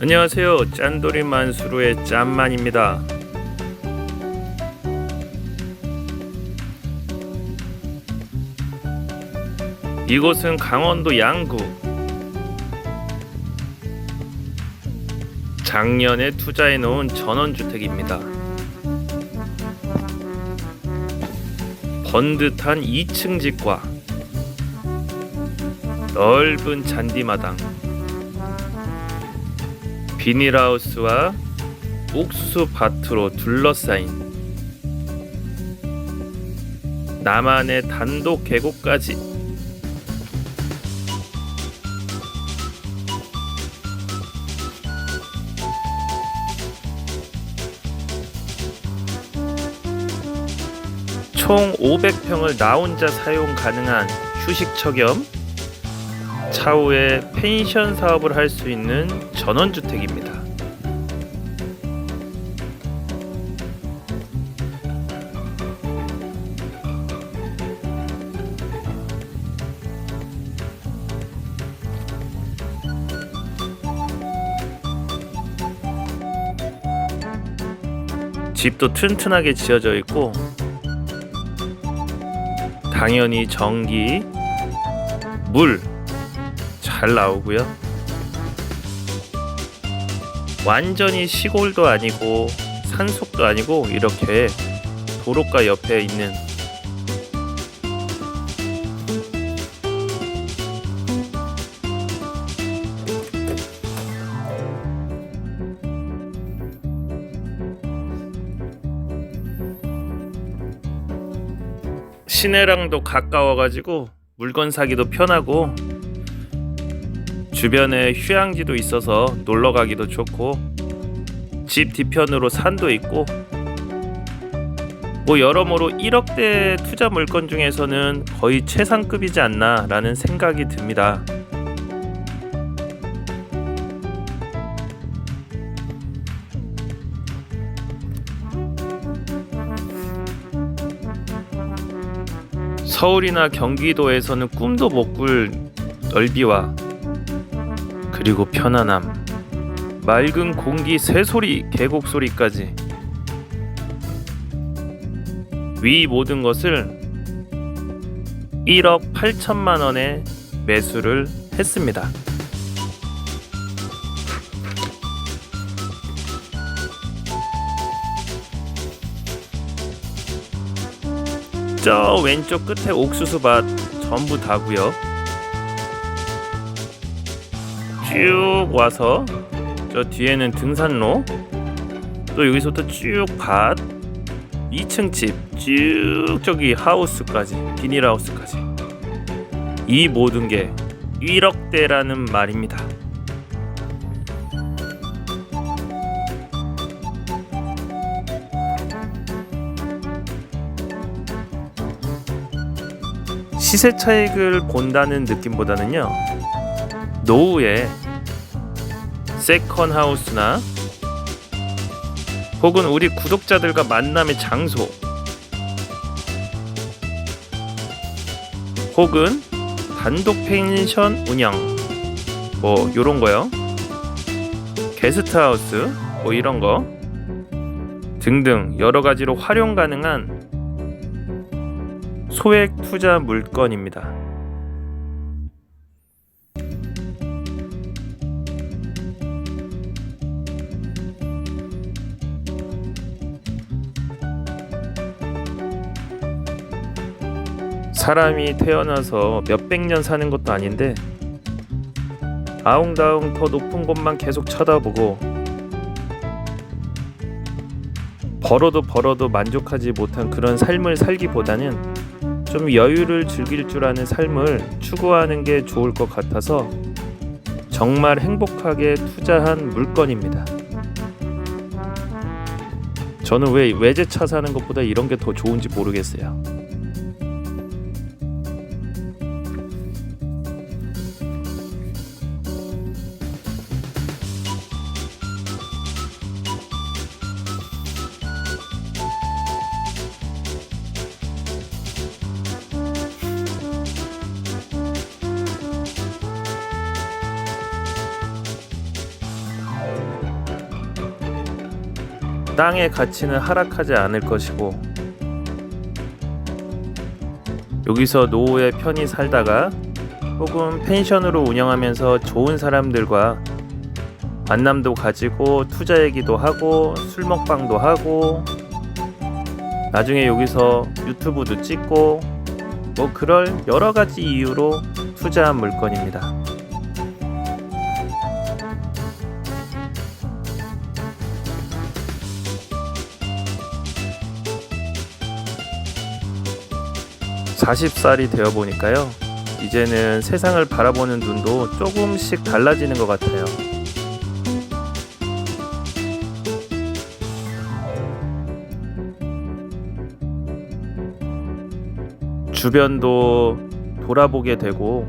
안녕하세요. 짠돌이 만수루의 짠만입니다. 이곳은 강원도 양구. 작년에 투자해 놓은 전원주택입니다. 번듯한 2층 집과 넓은 잔디마당, 비닐하우스와 옥수수 밭으로 둘러싸인 나만의 단독 계곡까지. 총 500평을 나 혼자 사용 가능한 휴식처 겸 차후에 펜션 사업을 할 수 있는 전원주택입니다. 집도 튼튼하게 지어져 있고 당연히 전기, 물 잘 나오고요. 완전히 시골도 아니고 산속도 아니고 이렇게 도로가 옆에 있는 시내랑도 가까워가지고 물건 사기도 편하고 주변에 휴양지도 있어서 놀러 가기도 좋고 집 뒤편으로 산도 있고 뭐 여러모로 1억대 투자 물건 중에서는 거의 최상급이지 않나라는 생각이 듭니다. 서울이나 경기도에서는 꿈도 못 꿀 넓이와 그리고 편안함, 맑은 공기 새소리, 계곡 소리까지 위 모든 것을 1억 8천만 원에 매수를 했습니다. 저 왼쪽 끝에 옥수수밭 전부 다고요. 쭉 와서 저 뒤에는 등산로 또 여기서부터 쭉밭 2층 집 쭉 저기 하우스까지 비닐하우스까지 이 모든 게 1억대라는 말입니다. 시세 차익을 본다는 느낌보다는요 노후에 세컨 하우스나 혹은 우리 구독자들과 만남의 장소 혹은 단독 펜션 운영 뭐 요런 거요 게스트 하우스 뭐 이런 거 등등 여러 가지로 활용 가능한 소액 투자 물건입니다. 사람이 태어나서 몇백 년 사는 것도 아닌데 아웅다웅 더 높은 곳만 계속 쳐다보고 벌어도 벌어도 만족하지 못한 그런 삶을 살기보다는 좀 여유를 즐길 줄 아는 삶을 추구하는 게 좋을 것 같아서 정말 행복하게 투자한 물건입니다. 저는 왜 외제차 사는 것보다 이런 게 더 좋은지 모르겠어요. 땅의 가치는 하락하지 않을 것이고 여기서 노후에 편히 살다가 혹은 펜션으로 운영하면서 좋은 사람들과 만남도 가지고 투자 얘기도 하고 술 먹방도 하고 나중에 여기서 유튜브도 찍고 뭐 그럴 여러 가지 이유로 투자한 물건입니다. (40살이) 되어 보니까요 이제는 세상을 바라보는 눈도 조금씩 달라지는 것 같아요. 주변도 돌아보게 되고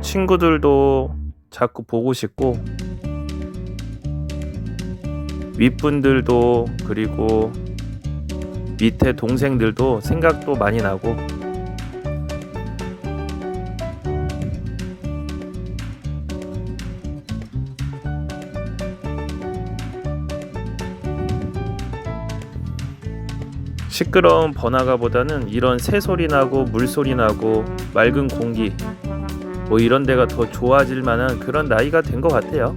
친구들도 자꾸 보고 싶고 윗분들도 그리고 밑에 동생들도 생각도 많이 나고 시끄러운 번화가보다는 이런 새소리 나고 물소리 나고 맑은 공기 뭐 이런 데가 더 좋아질 만한 그런 나이가 된 것 같아요.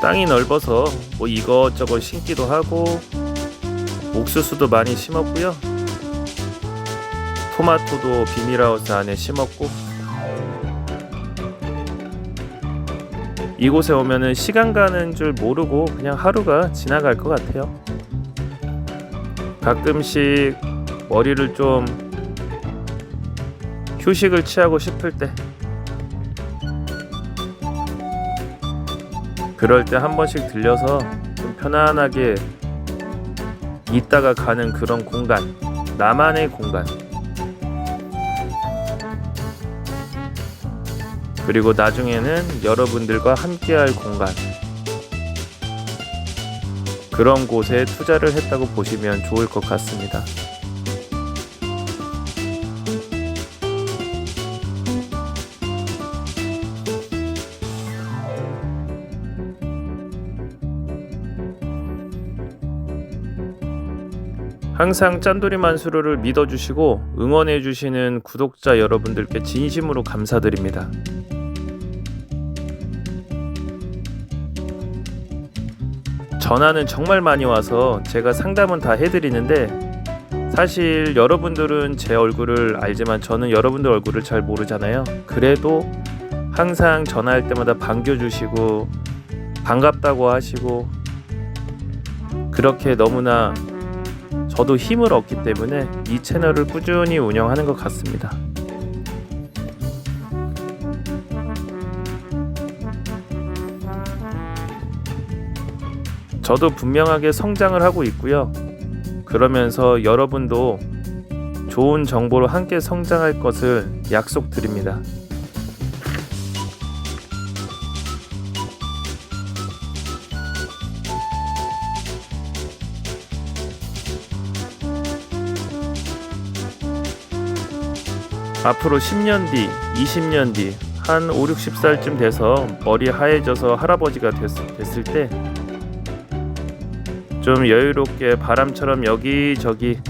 땅이 넓어서 뭐 이것저것 심기도 하고 옥수수도 많이 심었고요. 토마토도 비닐하우스 안에 심었고 이곳에 오면은 시간 가는 줄 모르고 그냥 하루가 지나갈 것 같아요. 가끔씩 머리를 좀 휴식을 취하고 싶을 때 그럴 때 한 번씩 들려서 좀 편안하게 있다가 가는 그런 공간, 나만의 공간. 그리고 나중에는 여러분들과 함께할 공간. 그런 곳에 투자를 했다고 보시면 좋을 것 같습니다. 항상 짠돌이 만수르를 믿어주시고 응원해주시는 구독자 여러분들께 진심으로 감사드립니다. 전화는 정말 많이 와서 제가 상담은 다 해드리는데 사실 여러분들은 제 얼굴을 알지만 저는 여러분들 얼굴을 잘 모르잖아요. 그래도 항상 전화할 때마다 반겨주시고 반갑다고 하시고 그렇게 너무나 저도 힘을 얻기 때문에 이 채널을 꾸준히 운영하는 것 같습니다. 저도 분명하게 성장을 하고 있고요. 그러면서 여러분도 좋은 정보로 함께 성장할 것을 약속드립니다. 앞으로 10년 뒤, 20년 뒤, 한 5, 60살쯤 돼서 머리 하얘져서 할아버지가 됐, 됐을 때 좀 여유롭게 바람처럼 여기저기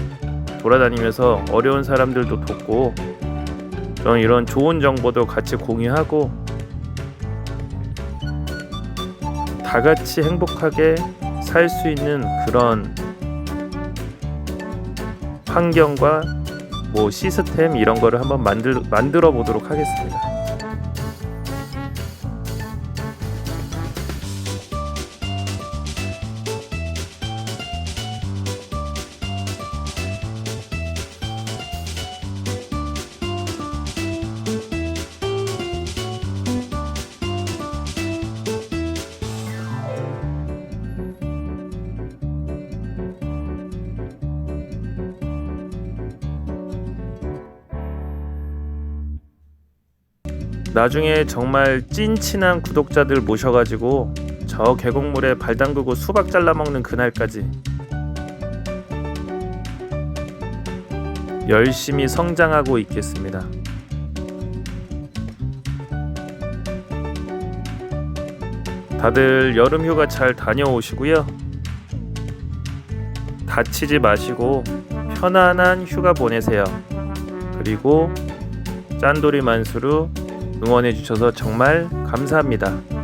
돌아다니면서 어려운 사람들도 돕고 좀 이런 좋은 정보도 같이 공유하고 다 같이 행복하게 살 수 있는 그런 환경과 뭐 시스템 이런 거를 한번 만들 만들어 보도록 하겠습니다. 나중에 정말 찐 친한 구독자들 모셔가지고 저 계곡물에 발 담그고 수박 잘라 먹는 그날까지 열심히 성장하고 있겠습니다. 다들 여름 휴가 잘 다녀오시고요. 다치지 마시고 편안한 휴가 보내세요. 그리고 짠돌이 만수루 응원해 주셔서 정말 감사합니다.